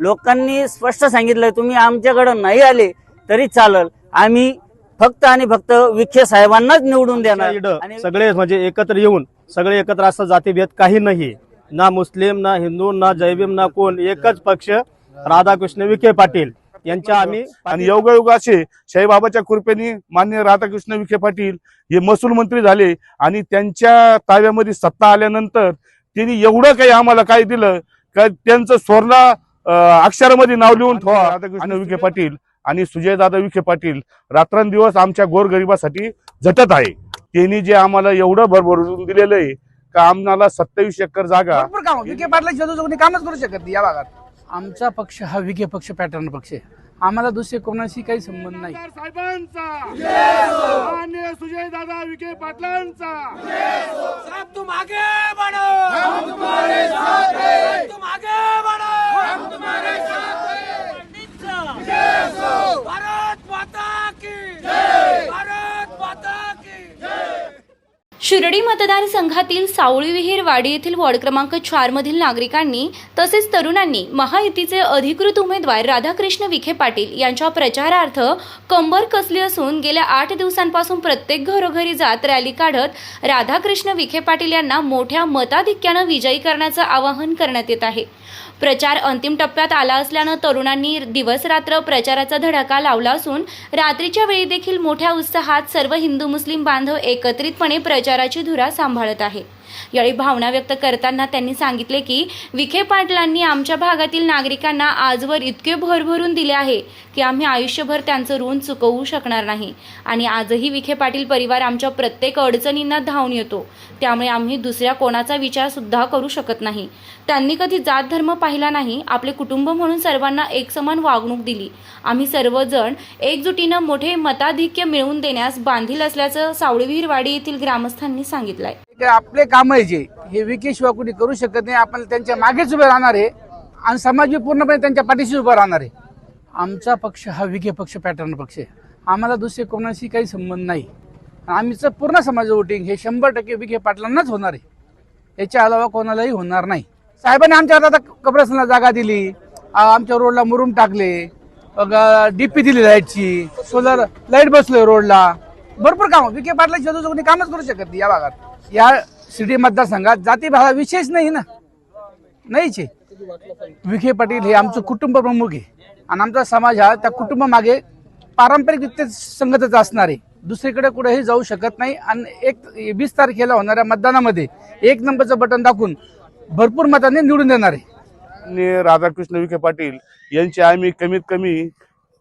लोकांनी स्पष्ट सांगितलं तुम्ही आमच्याकडं नाही आले तरी चालल. आम्ही फक्त आणि फक्त विखे साहेबांनाच निवडून देणार. सगळे म्हणजे एकत्र येऊन सगळे एकत्र असं जातीभेद काही नाही. ना मुस्लिम ना हिंदू ना जैविम ना कोण एकच पक्ष राधाकृष्ण विखे पाटील. यांच्या आम्ही आणि योगायोगाचे शाहीबाबाच्या कृपेने मान्य राधाकृष्ण विखे पाटील हे महसूल मंत्री झाले आणि त्यांच्या ताब्यामध्ये सत्ता आल्यानंतर त्यांनी एवढं काही आम्हाला काय दिलं का त्यांचं स्वर्ण अक्षरामध्ये नाव लिहून ठेवा. राधाकृष्ण विखे पाटील. आणि सुजयदादा विखे पाटील. रात्रंदिवस आमच्या गोरगरिबासाठी झटत आहे. त्यांनी जे आम्हाला एवढं भरभरून दिलेलं आहे का आम्हाला सत्तावीस एकर जागा विखे पाटलाची कामच करू शकत नाही या भागात. आमचा पक्ष हा विखे पक्ष पॅटर्न पक्ष आहे. आम्हाला दुसरे कोणाशी काही संबंध नाही. साहेबांचा. सुजय दादा विखे पाटलांचा. शिर्डी मतदारसंघातील सावळी विहीर वाडी येथील वॉर्ड क्रमांक चारमधील नागरिकांनी तसेच तरुणांनी महायुतीचे अधिकृत उमेदवार राधाकृष्ण विखे पाटील यांच्या प्रचारार्थ कंबर कसली असून गेल्या आठ दिवसांपासून प्रत्येक घरोघरी जात रॅली काढत राधाकृष्ण विखे पाटील यांना मोठ्या मताधिक्यानं विजयी करण्याचं आवाहन करण्यात येत आहे. प्रचार अंतिम टप्प्यात आला असल्यानं तरुणांनी दिवस रात्र प्रचाराचा धडाका लावला असून रात्रीच्या वेळी देखील मोठ्या उत्साहात सर्व हिंदू मुस्लिम बांधव एकत्रितपणे प्रचाराची धुरा सांभाळत आहे. यावेळी भावना व्यक्त करताना त्यांनी सांगितले की विखे पाटलांनी आमच्या भागातील नागरिकांना आजवर इतके भरभरून दिले आहे की आम्ही आयुष्यभर त्यांचं ऋण चुकवू शकणार नाही. आणि आजही विखे पाटील परिवार आमच्या प्रत्येक अडचणींना धावून येतो. त्यामुळे आम्ही दुसऱ्या कोणाचा विचार सुद्धा करू शकत नाही. त्यांनी कधी जात धर्म पाहिला नाही आपले कुटुंब म्हणून सर्वांना एकसमान वागणूक दिली. आम्ही सर्वजण एकजुटीनं मोठे मताधिक्य मिळवून देण्यास बांधील असल्याचं सावळवीरवाडी येथील ग्रामस्थांनी सांगितलंय. ते आपले काम आहे जे हे विखे शिवाय कुणी करू शकत नाही आपण त्यांच्या मागेच उभे राहणार आहे आणि समाजही पूर्णपणे त्यांच्या पाठीशी उभा राहणार आहे. आमचा पक्ष हा विखे पक्ष पॅटर्न पक्ष आहे. आम्हाला दुसरे कोणाशी काही संबंध नाही. आमचं पूर्ण समाज वोटिंग हे शंभर टक्के विखे पाटलांनाच होणार आहे. याच्या अलावा कोणालाही होणार नाही. साहेबांनी आमच्या आता कब्रस्तानला जागा दिली. आमच्या रोडला मुरुम टाकले. डीपी दिली लाईटची. सोलर लाइट बसलोय रोडला. भरपूर काम. विखे पाटलाची शोधू कोणी कामच करू शकत नाही या भागात. या सिटी मतदारसंघात जाती भागा विशेष नाही ना? नाहीच आहे. विखे पाटील हे आमचं कुटुंब प्रमुख आहे. आणि आमचा समाज हा त्या कुटुंबामागे पारंपरिक संगतच असणार आहे. दुसरीकडे कुठेही जाऊ शकत नाही. आणि एक वीस तारखेला होणाऱ्या मतदानामध्ये एक नंबरचं बटन दाखवून भरपूर मतांनी निवडून देणार आहे. राधाकृष्ण विखे पाटील यांचे आम्ही कमीत कमी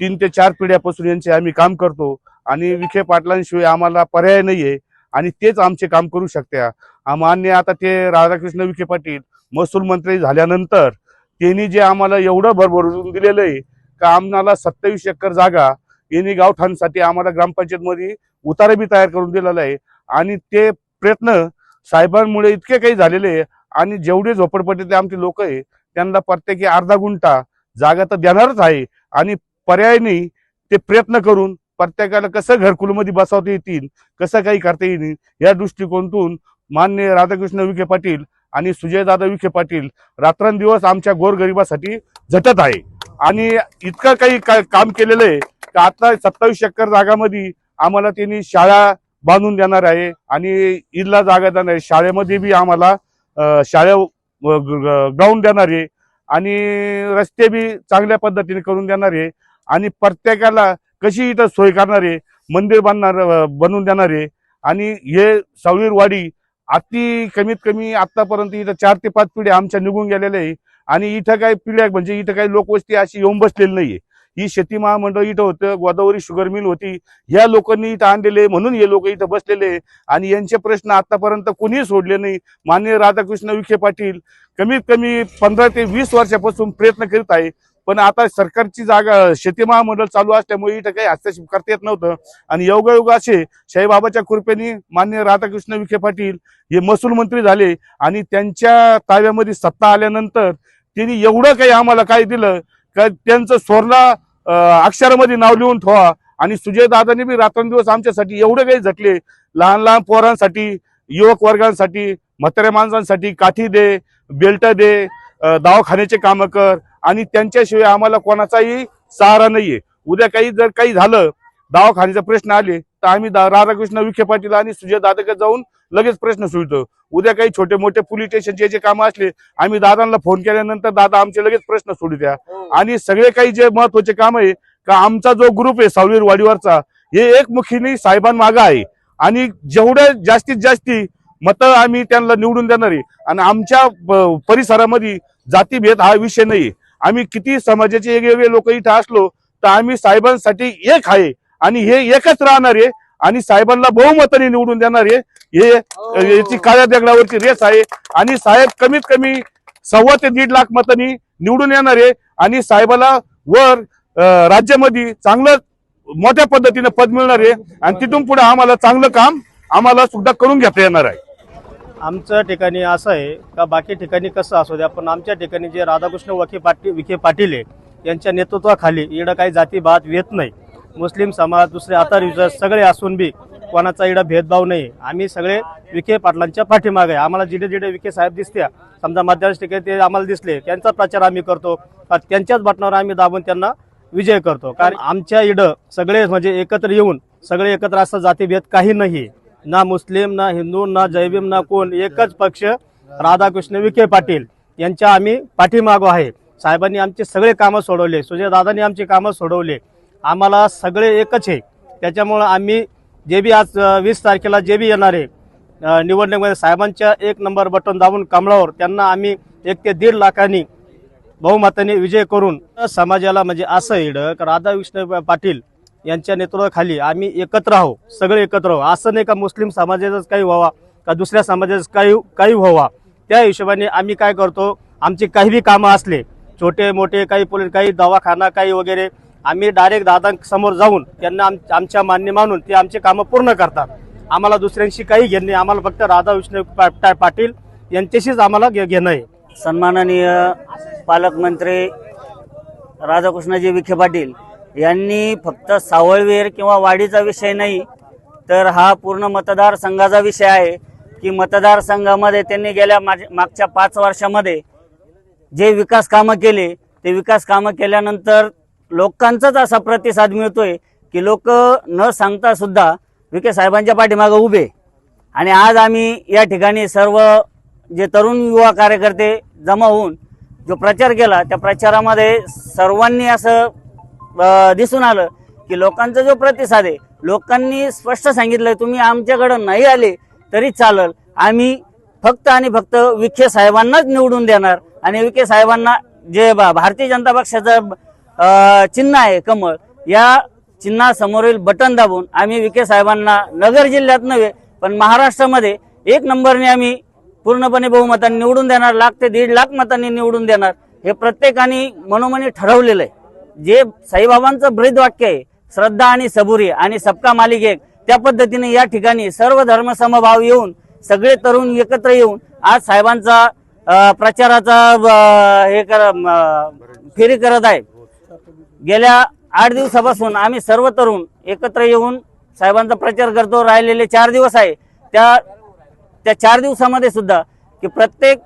तीन ते चार पिढ्यापासून यांचे आम्ही काम करतो. आणि विखे पाटलांशिवाय आम्हाला पर्याय नाहीये. आणि तेच आमचे काम करू शकत्या मान्य आता ते राधाकृष्ण विखे पाटील महसूल मंत्री झाल्यानंतर त्यांनी जे आम्हाला एवढं भरभरून दिलेलं आहे का आम्हाला सत्तावीस एकर जागा यांनी गावठाणसाठी आम्हाला ग्रामपंचायतमध्ये उतारा बी तयार करून दिलेला आहे. आणि ते प्रयत्न साहेबांमुळे इतके काही झालेले आहे आणि जेवढे झोपडपट्टीतले आमचे लोक आहे त्यांना प्रत्येकी अर्धा गुंठा जागा तर देणारच आहे आणि पर्यायनी ते प्रयत्न करून प्रत्येकाला कसं घरकुलमध्ये बसवता येतील कसं काही करता येईल या दृष्टिकोनातून मान्य राधाकृष्ण विखे पाटील आणि सुजयदादा विखे पाटील रात्रंदिवस आमच्या गोरगरिबासाठी झटत आहे. आणि इतकं काही का- काम केलेलं आहे की आता सत्तावीस एकर जागामध्ये आम्हाला त्यांनी शाळा बांधून देणार आहे आणि ईदला जागा देणार आहे. शाळेमध्ये बी आम्हाला शाळा ग्राउंड देणार आहे आणि रस्ते बी चांगल्या पद्धतीने करून देणार आहे. आणि प्रत्येकाला कशी इथं सोय करणार आहे मंदिर बांधणार बनवून देणार आहे आणि हे सावळीरवाडी अति कमीत कमी आतापर्यंत इथं चार ते पाच पिढ्या आमच्या निघून गेलेल्या आहे. आणि इथं काही पिढ्या म्हणजे इथं काही लोकवस्ती अशी येऊन बसलेली नाहीये. ही शेती महामंडळ इथं होतं गोदावरी शुगर मिल होती. या लोकांनी इथं आणलेले म्हणून हे लोक इथं बसलेले आहे. आणि यांचे प्रश्न आतापर्यंत कोणीही सोडले नाही. माननीय राधाकृष्ण विखे पाटील कमीत कमी पंधरा ते वीस वर्षापासून प्रयत्न करीत आहे. पण आता सरकारची जागा शेती महामंडळ चालू असल्यामुळे इथं काही हस्तक्षेप करता येत नव्हतं. आणि योगायोग असे शाहीबाबाच्या कृपेने मान्य राधाकृष्ण विखे पाटील हे महसूल मंत्री झाले आणि त्यांच्या ताब्यामध्ये सत्ता आल्यानंतर त्यांनी एवढं काही आम्हाला काय दिलं का त्यांचं स्वर्ण अक्षरामध्ये नाव लिहून ठेवा. आणि सुजय दादांनी बी रात्रंदिवस आमच्यासाठी एवढं काही झटले. लहान लहान पोरांसाठी युवक वर्गांसाठी म्हाताऱ्या माणसांसाठी काठी दे बेल्ट दे दवाखान्याचे कामं कर. आणि त्यांच्याशिवाय आम्हाला कोणाचाही सहारा नाहीये. उद्या काही जर काही झालं दवाखान्याचा प्रश्न आले तर आम्ही दा- राधाकृष्ण विखे पाटील आणि सुजय दादाकडे जाऊन लगेच प्रश्न सुटतो. उद्या काही छोटे मोठे पोलीस स्टेशनचे जे काम असले आम्ही दादांना फोन केल्यानंतर दादा आमचे लगेच प्रश्न सोडू द्या. आणि सगळे काही जे महत्त्वाचे काम आहे का आमचा जो ग्रुप आहे सावलीर वाडीवरचा हे एकमुखीने साहेबांमागं आहे. आणि जेवढं जास्तीत जास्ती मतं आम्ही त्यांना निवडून देणार आहे आणि आमच्या परिसरामध्ये जातीभेद हा विषय नाही आम्ही किती समाजाचे वेगवेगळे लोक इथं असलो तर आम्ही साहेबांसाठी एक आहे. आणि हे एकच राहणार आहे. आणि साहेबांना बहुमताने निवडून देणार आहे. हे याची काळ्या दगडावरची रेस आहे. आणि साहेब कमीत कमी सव्वा ते दीड लाख मतांनी निवडून येणार आहे. आणि साहेबाला वर राज्यामध्ये चांगलं मोठ्या पद्धतीने पद मिळणार आहे. आणि तिथून पुढे आम्हाला चांगलं काम आम्हाला सुद्धा करून घेता येणार आहे. आमच्या ठिकाणी असं आहे का बाकी ठिकाणी कसं असू द्या पण आमच्या ठिकाणी जे राधाकृष्ण वखे पाटील विखे पाटील आहे यांच्या नेतृत्वाखाली इकडं काही जातीभात येत नाही. मुस्लिम समाज दुसरे आतार युजर सगळे असून बी कोणाचा इडं भेदभाव नाही. आम्ही सगळे विखे पाटलांच्या पाठीमागे आहे. आम्हाला जिडे जिडे विखे साहेब दिसत्या. समजा मध्यवर्ष ठिकाणी ते आम्हाला दिसले त्यांचा प्रचार आम्ही करतो. का त्यांच्याच बटनावर आम्ही दाबून त्यांना विजय करतो. कारण आमच्या इडं सगळे म्हणजे एकत्र येऊन सगळे एकत्र असं जातीभेद काही नाही. ना मुस्लिम ना हिंदू ना जैविम ना कोण एकच पक्ष राधाकृष्ण विखे पाटील यांच्या आम्ही पाठीमागो आहे. साहेबांनी आमचे सगळे कामं सोडवले. सुजय दादांनी आमची कामं सोडवले. आम्हाला सगळे एकच आहे. त्याच्यामुळं आम्ही जे बी आज वीस तारखेला जे बी येणार आहे निवडणुकीमध्ये साहेबांच्या एक नंबर बटन दाबून कमळावर त्यांना आम्ही एक ते दीड लाखांनी बहुमताने विजय करून समाजाला म्हणजे असं येडं राधाकृष्ण पाटील यांच्या नेतृत्वाखाली आम्ही एकत्र आहो सगळे एकत्र आहो असं नाही का मुस्लिम समाजाचाच काही व्हावा का दुसऱ्या समाजाचं काही काही व्हावा? त्या हिशोबाने आम्ही काय करतो आमचे काही बी कामं असले छोटे मोठे काही पोलीस काही दवाखाना काही वगैरे आम्ही डायरेक्ट दादांसमोर जाऊन त्यांना आम आमच्या मान्य मानून ते आमचे कामं पूर्ण करतात. आम्हाला दुसऱ्यांशी काही घेणे आम्हाला फक्त राधाकृष्ण पा- पाटील यांच्याशीच आम्हाला घे- घेणं आहे. सन्माननीय पालकमंत्री राधाकृष्णजी विखे पाटील यांनी फक्त सावळवीर किंवा वाडीचा विषय नाही तर हा पूर्ण मतदारसंघाचा विषय आहे की मतदारसंघामध्ये त्यांनी गेल्या मागच्या पाच वर्षामध्ये जे विकास कामं केले ते विकास कामं केल्यानंतर लोकांचाच असा प्रतिसाद मिळतोय की लोक न सांगता सुद्धा विखे साहेबांच्या पाठीमागं उभे आणि आज आम्ही या ठिकाणी सर्व जे तरुण युवा कार्यकर्ते जमा होऊन जो प्रचार केला त्या प्रचारामध्ये सर्वांनी असं दिसून आलं की लोकांचा जो प्रतिसाद आहे लोकांनी स्पष्ट सांगितलं तुम्ही आमच्याकडं नाही आले तरी चालल. आम्ही फक्त आणि फक्त विखे साहेबांनाच निवडून देणार. आणि विखे साहेबांना जे भारतीय जनता पक्षाचं चिन्ह आहे कमळ या चिन्हासमोरील बटन दाबून आम्ही विखे साहेबांना नगर जिल्ह्यात नव्हे पण महाराष्ट्रामध्ये एक नंबरने आम्ही पूर्णपणे बहुमतांनी निवडून देणार लाख ते दीड लाख मतांनी निवडून देणार हे प्रत्येकाने मनोमनी ठरवलेलं आहे. जे साईबाबांचं ब्रीद वाक्य आहे श्रद्धा आणि सबुरी आणि सबका मालिक एक त्या पद्धतीने या ठिकाणी सर्व धर्मसमभाव येऊन सगळे तरुण एकत्र येऊन आज साहेबांचा प्रचाराचा हे कर फेरी करत आहे. गेल्या आठ दिवसापासून आम्ही सर्व तरुण एकत्र येऊन साहेबांचा प्रचार करतो. राहिलेले चार दिवस आहे. त्या त्या चार दिवसामध्ये सुद्धा की प्रत्येक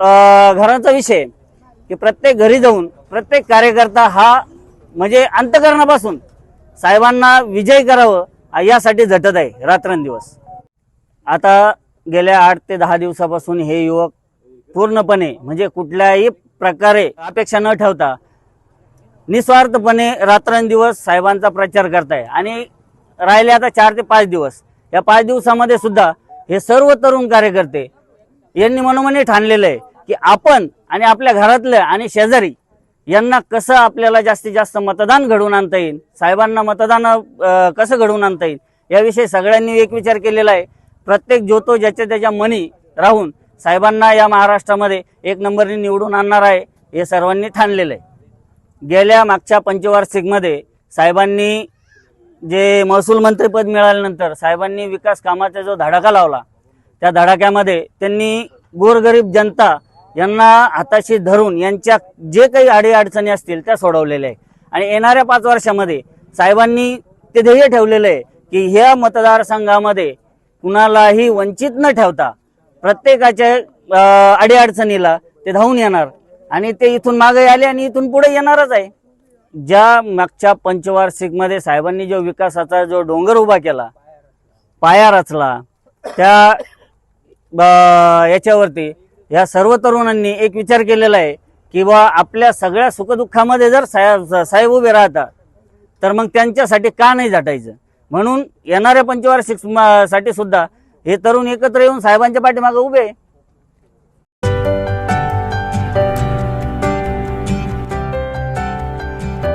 घरांचा घराचा विषय की प्रत्येक घरी जाऊन प्रत्येक कार्यकर्ता हा म्हणजे अंतकरणापासून साहेबांना विजय करावं यासाठी झटत आहे रात्रंदिवस. आता गेल्या आठ ते दहा दिवसापासून हे युवक पूर्णपणे म्हणजे कुठल्याही प्रकारे अपेक्षा न ठेवता निस्वार्थपणे रात्रंदिवस साहेबांचा प्रचार करताय. आणि राहिले आता चार ते पाच दिवस. या पाच दिवसामध्ये सुद्धा हे सर्व तरुण कार्यकर्ते यांनी मनोमनी ठाणलेलं आहे. की आपण आणि आपल्या घरातलं आणि शेजारी यांना कसं आपल्याला जास्तीत जास्त मतदान घडवून आणता येईल? साहेबांना मतदान कसं घडवून आणता येईल? याविषयी सगळ्यांनी एक विचार केलेला आहे. प्रत्येक जो तो ज्याच्या त्याच्या मनी राहून साहेबांना या महाराष्ट्रामध्ये एक नंबरने निवडून आणणार आहे हे सर्वांनी ठाणलेलं आहे. गेल्या मागच्या पंचवार्षिकमध्ये साहेबांनी जे महसूल मंत्रीपद मिळाल्यानंतर साहेबांनी विकास कामाचा जो धडाका लावला त्या धडाक्यामध्ये त्यांनी गोरगरीब जनता यांना हाताशी धरून यांच्या जे काही अडीअडचणी असतील त्या सोडवलेल्या आहे आणि येणाऱ्या पाच वर्षामध्ये साहेबांनी ते ध्येय ठेवलेलं आहे की ह्या मतदारसंघामध्ये कुणालाही वंचित न ठेवता प्रत्येकाच्या अडीअडचणीला ते धावून येणार. आणि ते इथून मागे आले आणि इथून पुढे येणारच आहे. ज्या मागच्या पंचवार्षिकमध्ये साहेबांनी जो विकासाचा जो डोंगर उभा केला पाया रचला त्या ब- याच्यावरती या सर्व तरुणांनी एक विचार केलेला आहे की बा आपल्या सगळ्या सुखदुःखामध्ये जर साहेब साहेब उभे राहतात तर मग त्यांच्यासाठी का नाही झटायचं म्हणून येणाऱ्या पंचवार्षिकसाठी सुद्धा हे तरुण एकत्र येऊन साहेबांच्या पाठीमागे उभे आहे.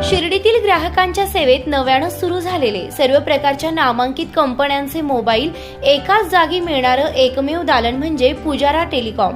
शिर्डीतील ग्राहकांच्या सेवेत नव्यानं सुरू झालेले सर्व प्रकारच्या नामांकित कंपन्यांचे मोबाईल एकाच जागी मिळणारं एकमेव दालन म्हणजे पुजारा टेलिकॉम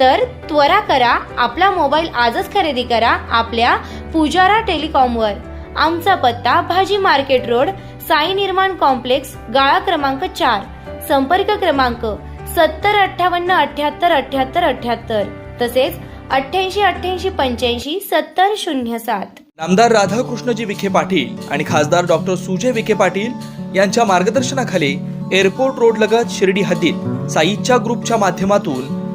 तर त्वरा करा आपला मोबाईल आजच खरेदी करा आपल्या पुजारा टेलिकॉमवर. आमचा पत्ता भाजी मार्केट रोड साई निर्माण कॉम्प्लेक्स गाळा क्रमांक चार. संपर्क क्रमांक सत्तर अठ्ठावन्न अठ्याहत्तर अठ्याहत्तर अठ्याहत्तर. तसेच अठ्ठ्याऐंशी अठ्ठ्याऐंशी पंच्याऐंशी सत्तर शून्य सात. नामदार राधाकृष्णजी विखे पाटील आणि खासदार डॉक्टर सुजय विखे पाटील यांच्या मार्गदर्शनाखाली एअरपोर्ट रोड लगत शिर्डी हद्दीत साईच्या ग्रुपच्या माध्यमातून